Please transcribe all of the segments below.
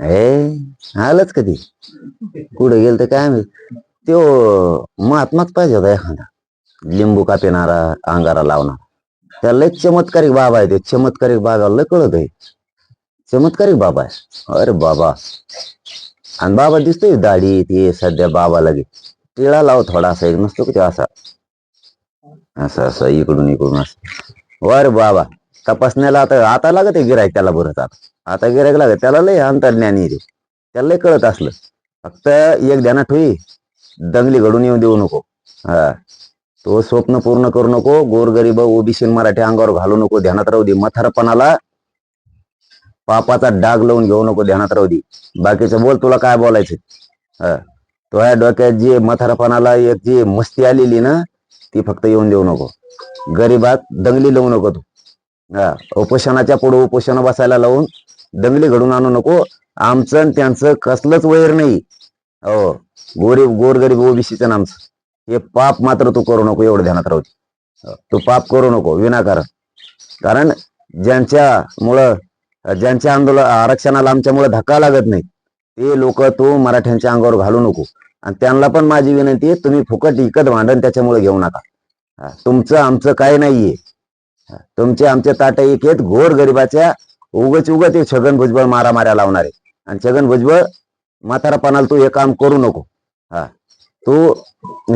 ए आलंच कधी? कुठे गेल तर काय माहीत? त्यो महात्माच पाहिजे होता एखादा. लिंबू कापिणारा अंगारा लावणारा. त्या लय चमत्कारिक बाबा आहे ते चमत्कारिक बाबा लय कळत आहे. चमत्कारिक बाबा आहे अरे बाबा. आणि बाबा दिसतोय दाढी ते सध्या बाबा लगे. टिळा लाव थोडासा एक नसतो का ते असा? असं असं इकडून इकडून असं. वर बाबा. तपासण्याला आता आता लागत आहे गिरायक त्याला बरंच आता आता गिरायक लागत त्याला लय अंतर्ज्ञानी रे त्याला लय कळत असलं. फक्त एक ध्यानात होई दंगली घडून येऊ देऊ नको. हा. तो स्वप्न पूर्ण करू नको. गोरगरीब ओबीसी मराठी अंगावर घालू नको. ध्यानात राहू दे. मथारपणाला पापाचा डाग लावून घेऊ नको. ध्यानात राहू दे. बाकीचं बोल तुला काय बोलायचं? हा. तो या डोक्यात जी मथारपणाला एक जी मस्ती आलेली ना ती फक्त येऊन देऊ नको. गरीबात दंगली लावू नको तू. हा उपोषणाच्या पुढे उपोषण बसायला लावून दंगली घडून आणू नको. आमचं आणि त्यांचं कसलंच वैर नाही. हो गोरीब गोरगरीब ओबीसीचं आमचं. हे पाप मात्र तू करू नको एवढं ध्यानात राहू हो, तू पाप करू नको विनाकारण. कारण ज्यांच्यामुळं ज्यांच्या आंदोलन आरक्षणाला आमच्यामुळे धक्का लागत नाही ते लोक तू मराठ्यांच्या अंगावर घालू नको. आणि त्यांना पण माझी विनंती आहे तुम्ही फुकट इकत भांडण त्याच्यामुळे घेऊ नका. तुमचं आमचं काय नाहीये. तुमचे आमचे ताट एक येत घोर गरिबाच्या. उगच उगत हे छगन भुजबळ मारामाऱ्या लावणारे आणि छगन भुजबळ म्हातारापणाला तू हे काम करू नको. हा. तू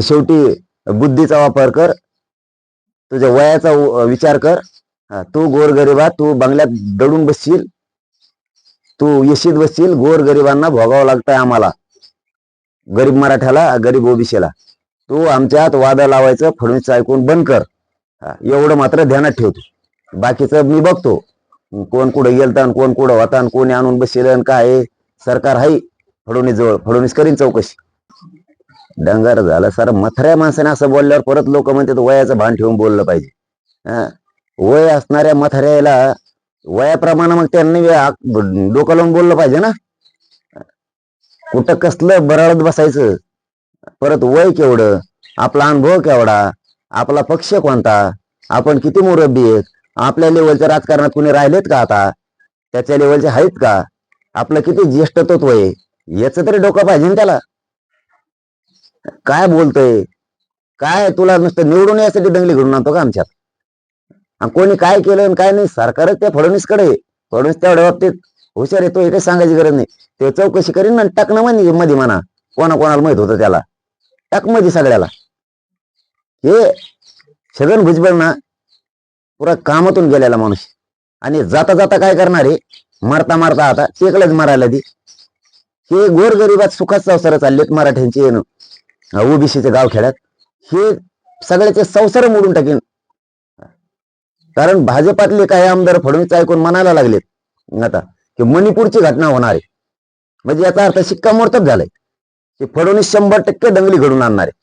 शेवटी बुद्धीचा वापर कर. तुझ्या वयाचा विचार कर. हा, तू गोरगरिबा तू बंगल्यात दडून बसशील. तू येशीत बसशील. गोरगरिबांना भोगावं लागतंय आम्हाला. गरीब मराठ्याला गरीब ओबीसीला. तू आमच्यात वाद लावायचं फडणवीस ऐकून बंद कर. एवढं मात्र ध्यानात ठेवतो बाकीचं मी बघतो. कोण कुठं गेलता कोण कुठं होता आणि कोणी आणून बसेल आणि काय सरकार आहे फडणवीस जवळ. फडणवीस करीन चौकशी. डंगर झालं सर मथऱ्या माणसाने असं बोलल्यावर परत लोक म्हणतात वयाचं भान ठेवून बोललं पाहिजे. हा. वय असणाऱ्या मथऱ्याला वयाप्रमाणे मग त्यांनी डोकं लावून बोललं पाहिजे ना. कुठं कसलं बराळत बसायचं. परत वय केवढं आपला अनुभव केवढा. आपला पक्ष कोणता? आपण किती मुरब्बी आहेत? आपल्या लेवलच्या राजकारणात कुणी राहिलेत का आता? त्याच्या लेवलचे आहेत का? आपलं किती ज्येष्ठ तत्व आहे? याच तरी डोकं पाहिजे ना त्याला. काय बोलतोय? काय तुला नुसतं निवडून यासाठी दंगली घडून आणतो का आमच्यात? कोणी काय केलं आणि काय नाही सरकारच त्या फडणवीसकडे फडणवीस तेवढ्या बाबतीत हुशार येतो हे काही सांगायची गरज नाही. ते चौकशी करीन ना टाकणं म्हणजे मध्ये मध्ये म्हणा. कोणा कोणाला माहीत होतं त्याला. टाकमध्ये सगळ्याला. हे छगन भुजबळ ना पुरा कामातून गेलेला माणूस आणि जाता जाता काय करणार आहे? मारता मारता आता टेकलंच मारायला ती हे गोरगरिबात सुखात संसार चाललेत मराठ्यांचे येणं. ओबीसीचे गाव खेड्यात. हे सगळ्याचे संसार मोडून टाकेन. कारण भाजपातले काही आमदार फडणवीस ऐकून म्हणायला लागलेत. आता की मणिपूरची घटना होणार आहे. म्हणजे याचा अर्थ शिक्कामोर्तब झालाय. की फडणवीस शंभर टक्के दंगली घडून आणणार आहे.